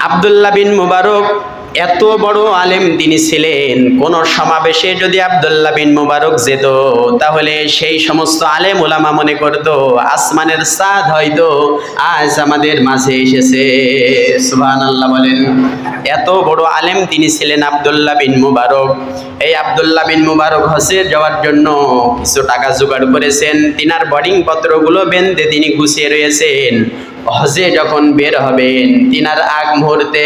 আবদুল্লাহ বিন মুবারক এত বড় আলেম তিনি ছিলেন, কোন সমাবেশে যদি আবদুল্লাহ বিন মুবারক যেত, তাহলে সেই সমস্ত আলেম ওলামা মনে করত, আসমানের সাদ হয়তো আজ আমাদের মাঝে এসেছে। সুবহান আল্লাহ বলেন, এত বড় আলেম তিনি ছিলেন আবদুল্লাহ বিন মুবারক। এই আবদুল্লাহ বিন মুবারক হসে যাওয়ার জন্য কিছু টাকা জোগাড় করেছেন, তিনার বোর্ডিং পত্রগুলো বেঁধে তিনি গুছিয়ে রয়েছেন। হজে যখন বের হবেন, তিনার আগ মুহূর্তে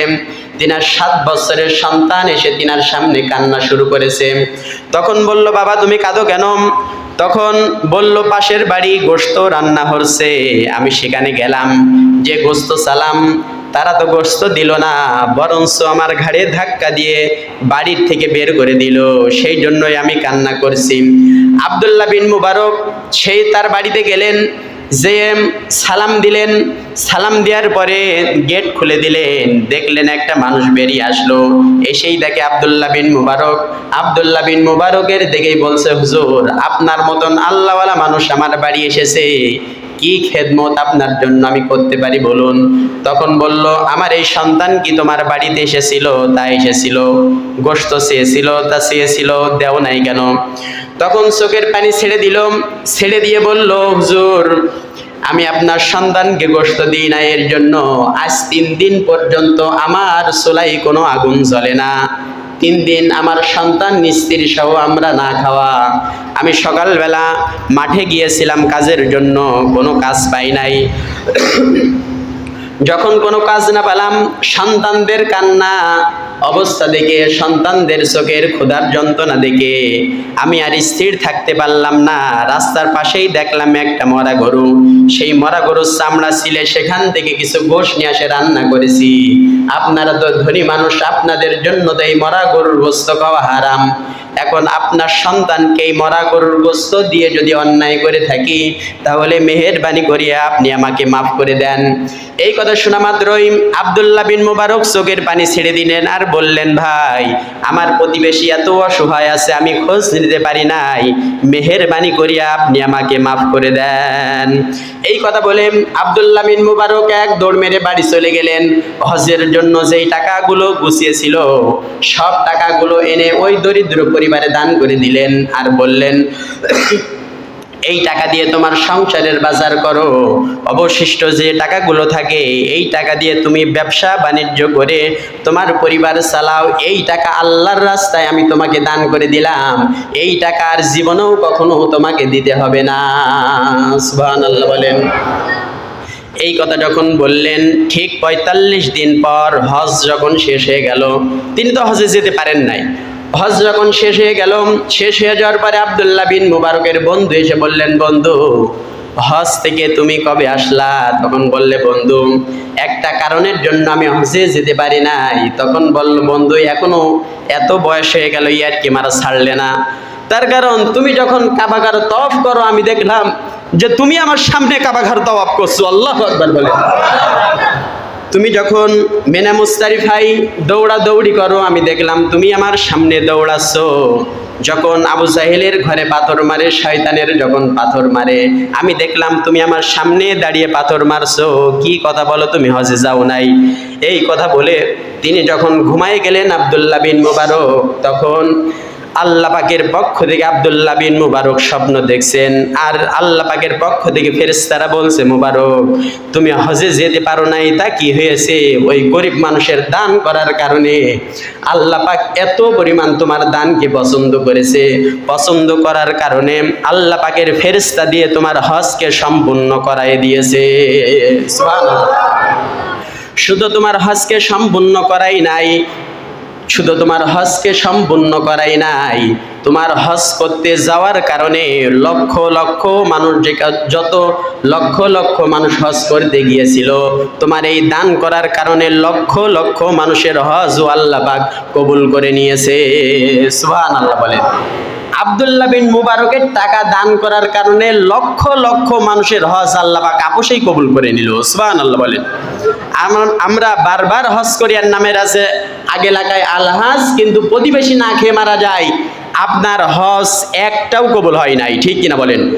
তিনার সাত বছরের সন্তান এসে তিনার সামনে কান্না শুরু করেছে। তখন বলল, বাবা, তুমি কাঁদো কেন? তখন বলল, পাশের বাড়ি গোস্ত রান্না হচ্ছে, আমি সেখানে গেলাম। যে গোস্ত সালাম তারা তো গোস্ত দিল না, বরঞ্চ আমার ঘাড়ে ধাক্কা দিয়ে বাড়ির থেকে বের করে দিল। সেই জন্যই আমি কান্না করছি। আবদুল্লাহ বিন মুবারক সেই তার বাড়িতে গেলেন। যে সালাম দিলেন। সালাম দেওয়ার পরে গেট খুলে দিলেন। দেখলেন একটা মানুষ বেরিয়ে আসলো। এসেই দেখে আবদুল্লাহ বিন মুবারক। আবদুল্লাহ বিন মুবারকের দেখেই বলছে, হুজুর, আপনার মতন আল্লাহওয়ালা মানুষ আমার বাড়ি এসেছে। কি খেদমত আপনার জন্য আমি করতে পারি বলুন? তখন বলল, আমার এই সন্তান কি তোমার বাড়িতে এসেছিল? তা এসেছিল। গোস্ত চেয়েছিল, তা চেয়েছিল, দেও নাই কেন? তখন চোখের পানি ছেড়ে দিল। ছেড়ে দিয়ে বলল, হুজুর আমি আপনার সন্তানকে গোস্ত দিই না এর জন্য আজ তিন দিন পর্যন্ত আমার চুলাই কোনো আগুন জ্বলে না। তিন দিন আমার সন্তান নিস্ত্রী সহ আমরা না খাওয়া। আমি সকালবেলা মাঠে গিয়েছিলাম কাজের জন্য, কোনো কাজ পাই নাই। যখন কোনো কাজ না পেলাম, সন্তানদের কান্না, অবস্থা দেখে সন্তানদের চোখের ক্ষুধার যন্ত্রণা দেখে আমি আর স্থির থাকতে পারলাম না। রাস্তার পাশেই দেখলাম একটা মরা গরু। সেই মরা গরুর চামড়া ছিলে, সেখান থেকে কিছু গোশ নিয়ে আসে রান্না করেছি। আপনারা তো ধনী মানুষ, আপনাদের জন্য তো এই মরা গরুর গোস্ত খাওয়া হারাম। এখন আপনার সন্তানকে এই মরা গরুর গোস্ত দিয়ে যদি অন্যায় করে থাকি, তাহলে মেহেরবানি করিয়া আপনি আমাকে মাফ করে দেন। এই কথা শোনা মাত্রই আবদুল্লাহ বিন মুবারক চোখের পানি ছেড়ে দিলেন আর বললেন, ভাই, আমার প্রতিবেশী এত অসহায় আছে, আমি খোঁজ নিতে পারি নাই। মেহেরবানি করিয়া আপনি আমাকে মাফ করে দেন। এই কথা বলে আবদুল্লাহ বিন মুবারক এক দৌড় মেরে বাড়ি চলে গেলেন। হজের জন্য যেই টাকাগুলো গুছিয়েছিল, সব টাকাগুলো এনে ওই দরিদ্র পরিবারে দান করে দিলেন আর বললেন, এই টাকা দিয়ে তোমার সংসারের বাজার করো। অবশিষ্ট যে টাকাগুলো থাকে, এই টাকা দিয়ে তুমি ব্যবসা বাণিজ্য করে তোমার পরিবার চালাও। এই টাকা আল্লাহর রাস্তায় আমি তোমাকে দান করে দিলাম। এই টাকা আর জীবনেও কখনো তোমাকে দিতে হবে না। সুবহানাল্লাহ বলেন। এই কথা যখন বললেন, ঠিক পঁয়তাল্লিশ দিন পর হজ যখন শেষ হয়ে গেল, তিনি তো হজে যেতে পারেন নাই। হজ যখন শেষ হয়ে গেল, শেষ হয়ে যাওয়ার পরে আবদুল্লাহ বিন মুবারকের বন্ধু এসে বললেন, বন্ধু, হজ থেকে তুমি কবে আসলা? তখন বললে, বন্ধু, একটা কারণের জন্য আমি হজে যেতে পারি নাই। তখন বলল, বন্ধু, এখনও এত বয়স হয়ে গেল ইয়ার কি মারা ছাড়লে না। তার কারণ, তুমি যখন কাবাগার তফ করো, আমি দেখলাম যে তুমি আমার সামনে কাবাঘর তওয়াব করছ। আল্লাহ আকবার বলে। তুমি যখন মেনা মুস্তারিফাই দৌড়া দৌড়ি করো, আমি দেখলাম তুমি আমার সামনে দৌড়াচ্ছ। যখন আবু জাহেলের ঘরে পাথর মারে, শয়তানের যখন পাথর মারে, আমি দেখলাম তুমি আমার সামনে দাঁড়িয়ে পাথর মারছো। কি কথা বলো তুমি হজে যাও নাই? এই কথা বলে তিনি যখন ঘুমায় গেলেন আবদুল্লাহ বিন মুবারক, তখন আল্লাহ পাকের পক্ষ থেকে আবদুল্লাহ বিন মুবারক স্বপ্ন দেখছেন। আর আল্লাহ পাকের পক্ষ থেকে ফেরেশতারা বলছে, মুবারক, তুমি হজে যেতে পারো নাই, তা কি হয়েছে? ওই গরিব মানুষের দান করার কারণে আল্লাহ পাক এত পরিমাণ তোমার দানকে পছন্দ করেছে। পছন্দ করার কারণে আল্লাহ পাকের ফেরেশতা দিয়ে তোমার হজকে সম্পূর্ণ করাই দিয়েছে। শুধু তোমার হজকে সম্পূর্ণ করাই নাই শুধু তোমার হজকে সম্পূর্ণ করাই নাই, তোমার হজ করতে যাওয়ার কারণে লক্ষ লক্ষ মানুষ যে যত লক্ষ লক্ষ মানুষ হজ করতে গিয়েছিল, তোমার এই দান করার কারণে লক্ষ লক্ষ মানুষের হজ ও আল্লাহ পাক কবুল করে নিয়েছে। সোহান আল্লাহ বলেন। আবদুল্লাহ বিন মুবারকের টাকা দান করার কারণে লক্ষ লক্ষ মানুষের হজ আল্লাহ কাপসেই কবুল করে নিল। ওসমান আল্লাহ বলেন। আমরা- আমরা বারবার হজ করিয়ার নামের আছে, আগে এলাকায় আলহাজ, কিন্তু প্রতিবেশী না খেয়ে মারা যায়। আপনার হজ একটাও কবুল হয় নাই, ঠিক কিনা বলেন?